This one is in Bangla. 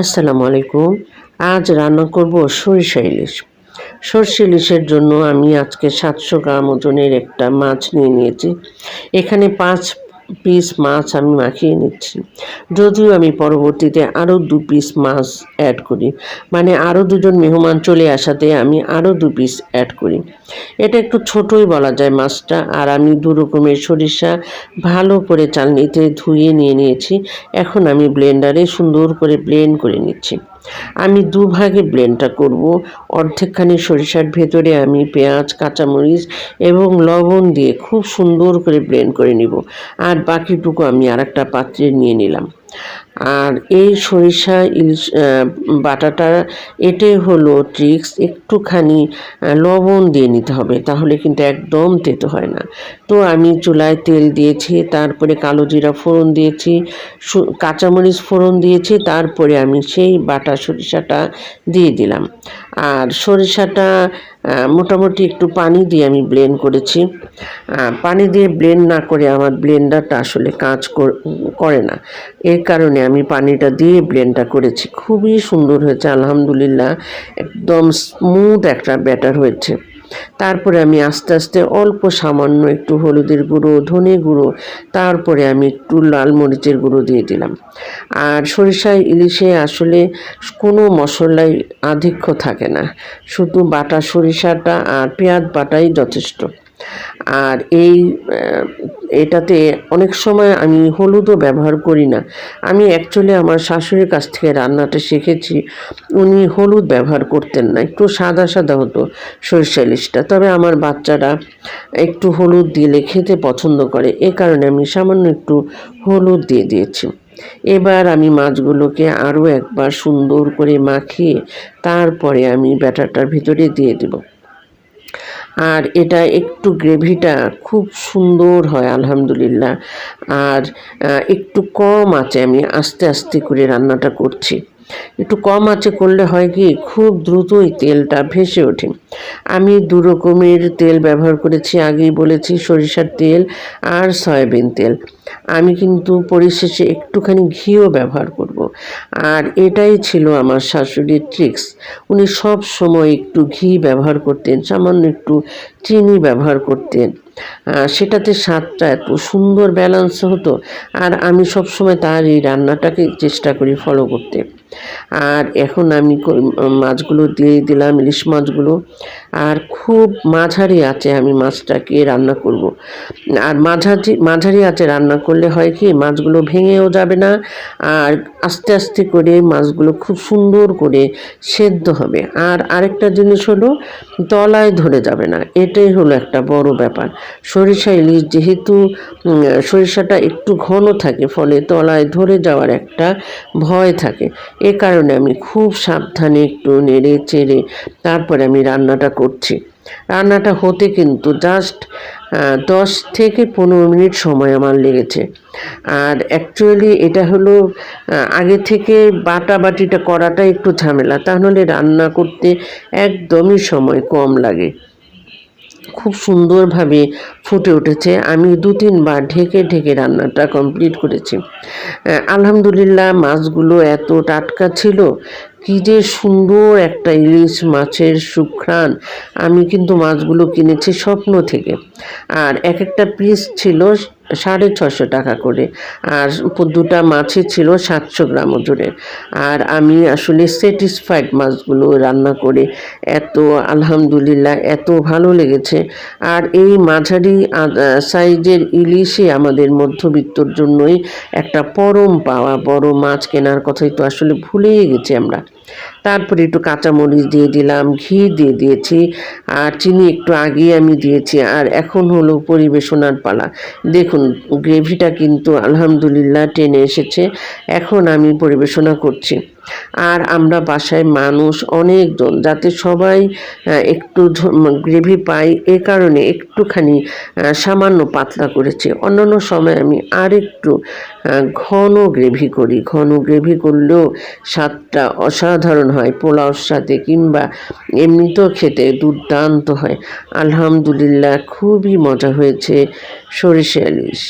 আসসালামু আলাইকুম। আজ রান্না করব সরিষা ইলিশ। সরষে ইলিশের জন্য আমি আজকে সাতশো গ্রাম ওজনের একটা মাছ নিয়ে নিয়েছি। এখানে পাঁচ পিস মাছ আমি মাখিয়ে নিচ্ছি। যদিও আমি পরবর্তীতে আরও দু পিস মাছ অ্যাড করি। মানে আরও দুজন মেহমান চলে আসাতে আমি আরও দু পিস অ্যাড করি। এটা একটু ছোটই বলা যায় মাছটা। আর আমি দু রকমের সরিষা ভালো করে চালনিতে ধুয়ে নিয়ে নিয়েছি। এখন আমি ব্লেন্ডারে সুন্দর করে ব্লেন্ড করে নিচ্ছি। আমি দুভাগে ব্লেন্ডটা করব। অর্ধেকখানি সরিষার ভেতরে আমি পেঁয়াজ, কাঁচামরিচ এবং লবণ দিয়ে খুব সুন্দর করে ব্লেন্ড করে নিব। আর বাকিটুকু আমি আর একটা পাত্রে নিয়ে নিলাম। আর এই সরিষা ইলিশ বাটাটা এটাই হলো ট্রিক্স একটুখানি লবণ দিয়ে নিতে হবে, তাহলে কিন্তু একদম তেতো হয় না। তো আমি চুলায় তেল দিয়েছি, তারপরে কালো জিরা ফোড়ন দিয়েছি কাঁচামরিচ ফোড়ন দিয়েছি, তারপরে আমি সেই বাটা সরিষাটা দিয়ে দিলাম। আর সরিষাটা মোটামুটি একটু পানি দিয়ে আমি ব্লেন্ড করেছি। পানি দিয়ে ব্লেন্ড না করে আমার ব্লেন্ডারটা আসলে কাজ করে না। এর কারণে আমি পানিটা দিয়ে ব্লেন্ডটা করেছি। খুবই সুন্দর হয়েছে, আলহামদুলিল্লাহ। একদম স্মুথ একটা ব্যাটার হয়েছে। তারপরে আমি আস্তে আস্তে অল্প সামান্য একটু হলুদের গুঁড়ো, ধনে গুঁড়ো, তারপরে আমি একটু লাল মরিচের গুঁড়ো দিয়ে দিলাম। আর সরিষায়, ইলিশে আসলে কোনো মশলাই আধিক্য থাকে না। শুধু বাটা সরিষাটা আর পেঁয়াজ বাটাই যথেষ্ট। আর এই এটাতে অনেক সময় আমি হলুদও ব্যবহার করি না। আমি অ্যাকচুয়ালি আমার শাশুড়ির কাছ থেকে রান্নাটা শিখেছি। উনি হলুদ ব্যবহার করতেন না, একটু সাদা সাদা হতো সরিষা ইলিশটা। তবে আমার বাচ্চারা একটু হলুদ দিলে খেতে পছন্দ করে, এ কারণে আমি সামান্য একটু হলুদ দিয়ে দিয়েছি। এবার আমি মাছগুলোকে আরও একবার সুন্দর করে মাখিয়ে তারপরে আমি ব্যাটারটার ভিতরে দিয়ে দেবো। আর এটা একটু গ্রেভিটা খুব সুন্দর হয়, আলহামদুলিল্লাহ। আর একটু কম আছে, আমি আস্তে আস্তে করে রান্নাটা করছি। একটু কম আঁচে করলে হয় কি, খুব দ্রুতই তেলটা ভেসে ওঠে। আমি দু রকমের তেল ব্যবহার করেছি, আগেই বলেছি সরিষার তেল আর সয়াবিন তেল। আমি কিন্তু পরিশেষে একটুখানি ঘিও ব্যবহার করব। আর এটাই ছিল আমার শাশুড়ির ট্রিক্স উনি সব সময় একটু ঘি ব্যবহার করতেন, সামান্য একটু চিনি ব্যবহার করতেন। সেটাতে স্বাদটা এত সুন্দর ব্যালেন্স হতো, আর আমি সবসময় তার এই রান্নাটাকে চেষ্টা করি ফলো করতে। আর এখন আমি মাছগুলো দিয়ে দিলাম ইলিশ মাছগুলো। আর খুব মাঝারি আছে আমি মাছটাকে রান্না করব। আর মাঝারি মাঝারি আছে রান্না করলে হয় কি, মাছগুলো ভেঙেও যাবে না, আর আস্তে আস্তে করে মাছগুলো খুব সুন্দর করে সেদ্ধ হবে। আর আরেকটা জিনিস হলো, তলায় ধরে যাবে না, এটাই হলো একটা বড় ব্যাপার। সরিষা ইলিশ যেহেতু সরিষাটা একটু ঘন থাকে, ফলে তলায় ধরে যাওয়ার একটা ভয় থাকে। এ কারণে আমি খুব সাবধানে একটু নেড়ে চেড়ে তারপরে আমি রান্নাটা করছি। রান্নাটা হতে কিন্তু জাস্ট দশ থেকে পনেরো মিনিট সময় আমার লেগেছে। আর অ্যাকচুয়ালি এটা হলো আগে থেকে বাটা বাটিটা করাটা একটু ঝামেলা। তাহলে রান্না করতে একদমই সময় কম লাগে। খুব সুন্দরভাবে ফুটে উঠেছে। আমি দু তিনবার ঢেকে ঢেকে রান্নাটা কমপ্লিট করেছি। আলহামদুলিল্লাহ মাছগুলো এত টাটকা ছিল, কি যে সুন্দর একটা ইলিশ মাছের সুখ্রাণ আমি কিন্তু মাছগুলো কিনেছি স্বপ্ন থেকে। আর এক একটা পিস ছিল সাড়ে ছশো টাকা করে। আর দুটা মাছই ছিল সাতশো গ্রাম ওজনের। আর আমি আসলে স্যাটিসফাইড মাছগুলো রান্না করে এত, আলহামদুলিল্লাহ, এত ভালো লেগেছে। আর এই মাঝারি সাইজের ইলিশই আমাদের মধ্যবিত্তর জন্যই একটা পরম পাওয়া, বড় মাছ কেনার কথাই তো আসলে ভুলেই গেছি আমরা। তারপরে একটু কাঁচামরিচ দিয়ে দিলাম, ঘি দিয়ে দিয়েছি, আর চিনি একটু আগেই আমি দিয়েছি, আর এখন হলো পরিবেশনার পালা। দেখুন, গ্রেভিটা কিন্তু আলহামদুলিল্লাহ টেনে এসেছে, এখন আমি পরিবেশনা করছি। আর আমরা বাসায় মানুষ অনেকজন, যাতে সবাই একটু গ্রেভি পাই এ কারণে একটুখানি সামান্য পাতলা করেছি। অন্যান্য সময় আমি আর একটু ঘন গ্রেভি করি। ঘন গ্রেভি করলেও স্বাদটা অসাধারণ হয়। পোলাওর সাথে কিংবা এমনিতেও খেতে দুর্দান্ত হয়। আলহামদুলিল্লাহ, খুবই মজা হয়েছে সরিষা ইলিশ।